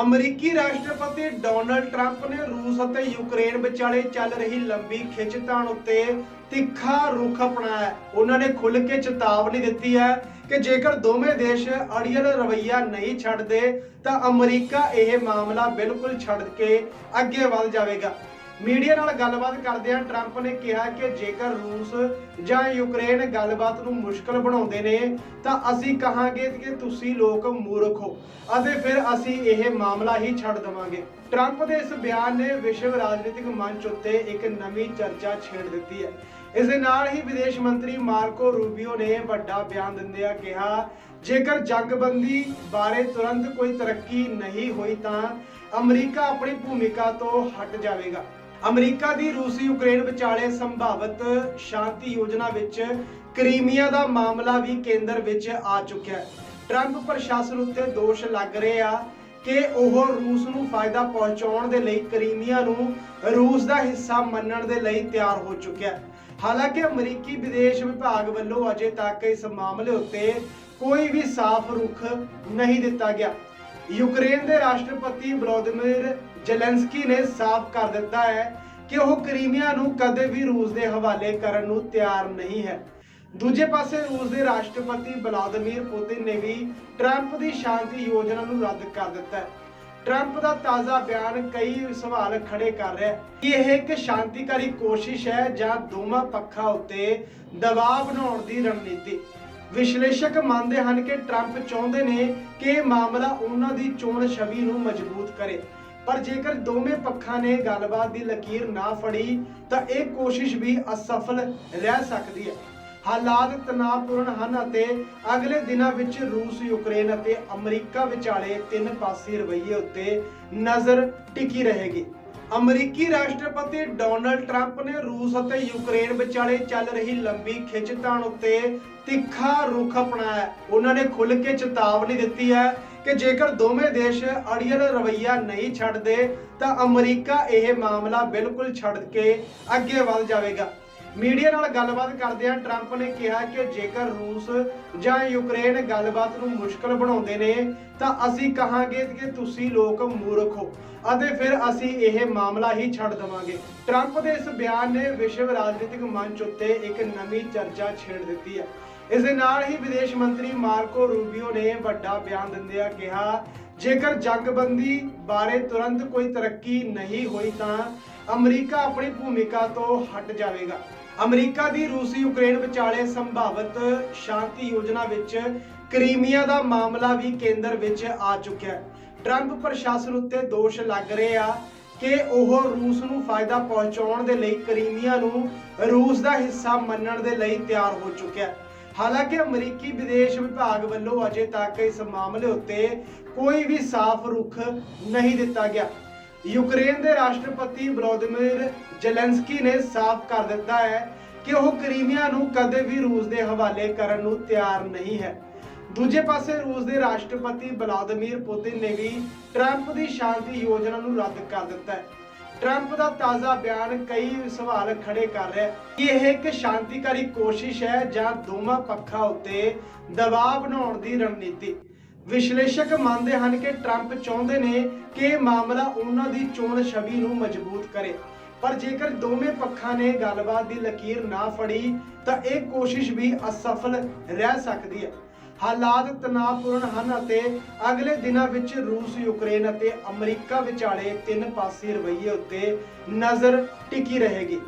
ਅਮਰੀਕੀ ਰਾਸ਼ਟਰਪਤੀ Donald Trump ਨੇ ਰੂਸ ਅਤੇ ਯੂਕਰੇਨ ਵਿਚਾਲੇ ਚੱਲ ਰਹੀ ਲੰਬੀ ਖਿੱਚਤਾਣ ਉੱਤੇ ਤਿੱਖਾ ਰੁਖ ਅਪਣਾਇਆ ਉਹਨਾਂ ਨੇ ਖੁੱਲ੍ਹ ਕੇ ਚੇਤਾਵਨੀ ਦਿੱਤੀ ਹੈ ਕਿ ਜੇਕਰ ਦੋਵੇਂ ਦੇਸ਼ ਅੜੀਅਲ ਰਵੱਈਆ ਨਹੀਂ ਛੱਡਦੇ, ਤਾਂ ਅਮਰੀਕਾ ਇਹ ਮਾਮਲਾ ਬਿਲਕੁਲ ਛੱਡ ਕੇ ਅੱਗੇ ਵੱਧ ਜਾਵੇਗਾ। ਮੀਡੀਆ ਨਾਲ ਗੱਲਬਾਤ ਕਰਦਿਆਂ ਟਰੰਪ ਨੇ ਕਿਹਾ ਕਿ ਜੇਕਰ ਰੂਸ ਜਾਂ ਯੂਕਰੇਨ ਗੱਲਬਾਤ ਨੂੰ ਮੁਸ਼ਕਲ ਬਣਾਉਂਦੇ ਨੇ, ਤਾਂ ਅਸੀਂ ਕਹਾਂਗੇ ਕਿ ਤੁਸੀਂ ਲੋਕ ਮੂਰਖ ਹੋ ਅਤੇ ਫਿਰ ਅਸੀਂ ਇਹ ਮਾਮਲਾ ਹੀ ਛੱਡ ਦੇਵਾਂਗੇ। ਟਰੰਪ ਦੇ ਇਸ ਬਿਆਨ ਨੇ ਵਿਸ਼ਵ ਰਾਜਨੀਤਿਕ ਮੰਚ ਉੱਤੇ ਇੱਕ ਨਵੀਂ ਚਰਚਾ ਛੇੜ ਦਿੱਤੀ ਹੈ। ਇਸ ਦੇ ਨਾਲ ਹੀ ਵਿਦੇਸ਼ ਮੰਤਰੀ ਮਾਰਕੋ ਰੂਬੀਓ ਨੇ ਵੱਡਾ ਬਿਆਨ ਦਿੰਦਿਆਂ ਕਿਹਾ, ਜੇਕਰ ਜੰਗਬੰਦੀ ਬਾਰੇ ਤੁਰੰਤ ਕੋਈ ਤਰੱਕੀ ਨਹੀਂ ਹੋਈ ਤਾਂ ਅਮਰੀਕਾ ਆਪਣੀ ਭੂਮਿਕਾ ਤੋਂ ਹਟ ਜਾਵੇਗਾ। ਅਮਰੀਕਾ ਦੀ ਰੂਸੀ ਯੂਕਰੇਨ ਵਿਚਾਲੇ ਸੰਭਾਵਿਤ ਸ਼ਾਂਤੀ ਯੋਜਨਾ ਵਿੱਚ ਕ੍ਰੀਮੀਆ ਦਾ ਮਾਮਲਾ ਵੀ ਕੇਂਦਰ ਵਿੱਚ ਆ ਚੁੱਕਿਆ ਹੈ। ਟਰੰਪ ਪ੍ਰਸ਼ਾਸਨ ਉੱਤੇ ਦੋਸ਼ ਲੱਗ ਰਹੇ ਆ ਕਿ ਉਹ ਰੂਸ ਨੂੰ ਫਾਇਦਾ ਪਹੁੰਚਾਉਣ ਦੇ ਲਈ ਕ੍ਰੀਮੀਆ ਨੂੰ ਰੂਸ ਦਾ ਹਿੱਸਾ ਮੰਨਣ ਦੇ ਲਈ ਤਿਆਰ ਹੋ ਚੁੱਕਿਆ ਹੈ। ਹਾਲਾਂਕਿ ਅਮਰੀਕੀ ਵਿਦੇਸ਼ ਵਿਭਾਗ ਵੱਲੋਂ ਅਜੇ ਤੱਕ ਇਸ ਮਾਮਲੇ ਉੱਤੇ ਕੋਈ ਵੀ ਸਾਫ਼ ਰੁਖ ਨਹੀਂ ਦਿੱਤਾ ਗਿਆ। ਯੂਕਰੇਨ ਦੇ ਰਾਸ਼ਟਰਪਤੀ ਵਲੋਦੀਮਿਰ ਜ਼ੈਲੈਂਸਕੀ ਨੇ ਸਾਫ਼ ਕਰ ਦਿੱਤਾ ਹੈ ਕਿ ਉਹ ਕ੍ਰੀਮੀਆ ਨੂੰ ਕਦੇ ਵੀ ਰੂਸ ਦੇ ਹਵਾਲੇ ਕਰਨ ਨੂੰ ਤਿਆਰ ਨਹੀਂ ਹੈ। ਦੂਜੇ ਪਾਸੇ ਰੂਸ ਦੇ ਰਾਸ਼ਟਰਪਤੀ ਵਲਾਦੀਮੀਰ ਪੁਤਿਨ ਨੇ ਵੀ ਟਰੰਪ ਦੀ ਸ਼ਾਂਤੀ ਯੋਜਨਾ ਨੂੰ ਰੱਦ ਕਰ ਦਿੱਤਾ ਹੈ। ਟਰੰਪ ਦਾ ਤਾਜ਼ਾ ਬਿਆਨ ਕਈ ਸਵਾਲ ਖੜੇ ਕਰ ਰਿਹਾ ਹੈ ਕਿ ਇਹ ਇੱਕ ਸ਼ਾਂਤੀਕਾਰੀ ਕੋਸ਼ਿਸ਼ ਹੈ ਜਾਂ ਦੋਵਾਂ ਪੱਖਾਂ ਉੱਤੇ ਦਬਾਅ ਬਣਾਉਣ ਦੀ ਰਣਨੀਤੀ। ਵਿਸ਼ਲੇਸ਼ਕ ਮੰਨਦੇ ਹਨ ਕਿ ਟਰੰਪ ਚਾਹੁੰਦੇ ਨੇ ਕਿ ਇਹ ਮਾਮਲਾ ਉਹਨਾਂ ਦੀ ਚੋਣ ਛਵੀ ਨੂੰ ਮਜ਼ਬੂਤ ਕਰੇ। ਪਰ ਜੇਕਰ ਦੋਵੇਂ ਪੱਖਾਂ ਨੇ ਗੱਲਬਾਤ ਦੀ ਲਕੀਰ ਨਾ ਫੜੀ, ਤਾਂ ਇਹ ਕੋਸ਼ਿਸ਼ ਵੀ ਅਸਫਲ ਰਹਿ ਸਕਦੀ ਹੈ। ਹਾਲਾਤ ਤਣਾਅਪੂਰਨ ਹਨ ਅਤੇ ਅਗਲੇ ਦਿਨਾਂ ਵਿੱਚ ਰੂਸ, ਯੂਕਰੇਨ ਅਤੇ ਅਮਰੀਕਾ ਵਿਚਾਲੇ ਤਿੰਨ ਪਾਸੀ ਰਵੱਈਏ ਉੱਤੇ ਨਜ਼ਰ ਟਿਕੀ ਰਹੇਗੀ। ਅਮਰੀਕੀ ਰਾਸ਼ਟਰਪਤੀ ਡੋਨਲਡ ਟਰੰਪ ਨੇ ਰੂਸ ਅਤੇ ਯੂਕਰੇਨ ਵਿਚਾਲੇ ਚੱਲ ਰਹੀ ਲੰਬੀ ਖਿੱਚਤਾਣ ਉੱਤੇ ਤਿੱਖਾ ਰੁਖ ਅਪਣਾਇਆ ਉਹਨਾਂ ਨੇ ਖੁੱਲ੍ਹ ਕੇ ਚੇਤਾਵਨੀ ਦਿੱਤੀ ਹੈ ਕਿ ਜੇਕਰ ਦੋਵੇਂ ਦੇਸ਼ ਅੜੀਅਲ ਰਵੱਈਆ ਨਹੀਂ ਛੱਡਦੇ, ਤਾਂ ਅਮਰੀਕਾ ਇਹ ਮਾਮਲਾ ਬਿਲਕੁਲ ਛੱਡ ਕੇ ਅੱਗੇ ਵੱਧ ਜਾਵੇਗਾ। ਮੀਡੀਆ ਨਾਲ ਗੱਲਬਾਤ ਕਰਦਿਆਂ ਟਰੰਪ ਨੇ ਕਿਹਾ ਕਿ ਜੇਕਰ ਰੂਸ ਜਾਂ ਯੂਕਰੇਨ ਗੱਲਬਾਤ ਨੂੰ ਮੁਸ਼ਕਲ ਬਣਾਉਂਦੇ ਨੇ, ਤਾਂ ਅਸੀਂ ਕਹਾਂਗੇ ਕਿ ਤੁਸੀਂ ਲੋਕ ਮੂਰਖ ਹੋ ਅਤੇ ਫਿਰ ਅਸੀਂ ਇਹ ਮਾਮਲਾ ਹੀ ਛੱਡ ਦੇਵਾਂਗੇ। ਟਰੰਪ ਦੇ ਇਸ ਬਿਆਨ ਨੇ ਵਿਸ਼ਵ ਰਾਜਨੀਤਿਕ ਮੰਚ ਉੱਤੇ ਇੱਕ ਨਵੀਂ ਚਰਚਾ ਛੇੜ ਦਿੱਤੀ ਹੈ। ਇਸ ਦੇ ਨਾਲ ਹੀ ਵਿਦੇਸ਼ ਮੰਤਰੀ ਮਾਰਕੋ ਰੂਬੀਓ ਨੇ ਵੱਡਾ ਬਿਆਨ ਦਿੰਦਿਆਂ ਕਿਹਾ, ਜੇਕਰ ਜੰਗਬੰਦੀ ਬਾਰੇ ਤੁਰੰਤ ਕੋਈ ਤਰੱਕੀ ਨਹੀਂ ਹੋਈ ਤਾਂ ਅਮਰੀਕਾ ਆਪਣੀ ਭੂਮਿਕਾ ਤੋਂ ਹਟ ਜਾਵੇਗਾ। ਅਮਰੀਕਾ ਦੀ ਰੂਸੀ ਯੂਕਰੇਨ ਵਿਚਾਲੇ ਸੰਭਾਵਿਤ ਸ਼ਾਂਤੀ ਯੋਜਨਾ ਵਿੱਚ ਕਰੀਮੀਆ ਦਾ ਮਾਮਲਾ ਵੀ ਕੇਂਦਰ ਵਿੱਚ ਆ ਚੁੱਕਿਆ ਹੈ। ਟਰੰਪ ਪ੍ਰਸ਼ਾਸਨ ਉੱਤੇ ਦੋਸ਼ ਲੱਗ ਰਹੇ ਆ ਕਿ ਉਹ ਰੂਸ ਨੂੰ ਫਾਇਦਾ ਪਹੁੰਚਾਉਣ ਦੇ ਲਈ ਕਰੀਮੀਆ ਨੂੰ ਰੂਸ ਦਾ ਹਿੱਸਾ ਮੰਨਣ ਦੇ ਲਈ ਤਿਆਰ ਹੋ ਚੁੱਕਿਆ ਹੈ। ਹਾਲਾਂਕਿ ਅਮਰੀਕੀ ਵਿਦੇਸ਼ ਵਿਭਾਗ ਵੱਲੋਂ ਅਜੇ ਤੱਕ ਇਸ ਮਾਮਲੇ ਉੱਤੇ ਕੋਈ ਵੀ ਸਾਫ਼ ਰੁਖ ਨਹੀਂ ਦਿੱਤਾ ਗਿਆ। ਯੂਕਰੇਨ ਦੇ ਰਾਸ਼ਟਰਪਤੀ ਵਲੋਦੀਮਿਰ ਜ਼ੈਲੈਂਸਕੀ ਨੇ ਸਾਫ਼ ਕਰ ਦਿੱਤਾ ਹੈ ਕਿ ਉਹ ਕਰੀਮੀਆ ਨੂੰ ਕਦੇ ਵੀ ਰੂਸ ਦੇ ਹਵਾਲੇ ਕਰਨ ਨੂੰ ਤਿਆਰ ਨਹੀਂ ਹੈ। ਦੂਜੇ ਪਾਸੇ ਰੂਸ ਦੇ ਰਾਸ਼ਟਰਪਤੀ ਵਲਾਦੀਮੀਰ ਪੁਤਿਨ ਨੇ ਵੀ ਟਰੰਪ ਦੀ ਸ਼ਾਂਤੀ ਯੋਜਨਾ ਨੂੰ ਰੱਦ ਕਰ ਦਿੱਤਾ ਹੈ। ਟਰੰਪ ਦਾ ਤਾਜ਼ਾ ਬਿਆਨ ਕਈ ਸਵਾਲ ਖੜੇ ਕਰ ਰਿਹਾ ਹੈ। ਕਿ ਇਹ ਇੱਕ ਸ਼ਾਂਤੀਕਾਰੀ ਕੋਸ਼ਿਸ਼ ਹੈ ਜਾਂ ਦੋਵਾਂ ਪੱਖਾਂ ਉੱਤੇ ਦਬਾਅ ਬਣਾਉਣ ਦੀ ਰਣਨੀਤੀ? ਵਿਸ਼ਲੇਸ਼ਕ ਮੰਨਦੇ ਹਨ ਕਿ ਟਰੰਪ ਚਾਹੁੰਦੇ ਨੇ ਕਿ ਇਹ ਮਾਮਲਾ ਉਹਨਾਂ ਦੀ ਚੋਣ ਛਵੀ ਨੂੰ ਮਜ਼ਬੂਤ ਕਰੇ। ਪਰ ਜੇਕਰ ਦੋਵੇਂ ਪੱਖਾਂ ਨੇ ਗੱਲਬਾਤ ਦੀ ਲਕੀਰ ਨਾ ਫੜੀ, ਤਾਂ ਇਹ ਕੋਸ਼ਿਸ਼ ਵੀ ਅਸਫਲ ਰਹਿ ਸਕਦੀ ਹੈ। ਹਾਲਾਤ ਤਣਾਅਪੂਰਨ ਹਨ ਅਤੇ ਅਗਲੇ ਦਿਨਾਂ ਵਿੱਚ ਰੂਸ, ਯੂਕਰੇਨ ਅਤੇ ਅਮਰੀਕਾ ਵਿਚਾਲੇ ਤਿੰਨ ਪਾਸੇ ਰਵੱਈਏ ਉੱਤੇ ਨਜ਼ਰ ਟਿਕੀ ਰਹੇਗੀ।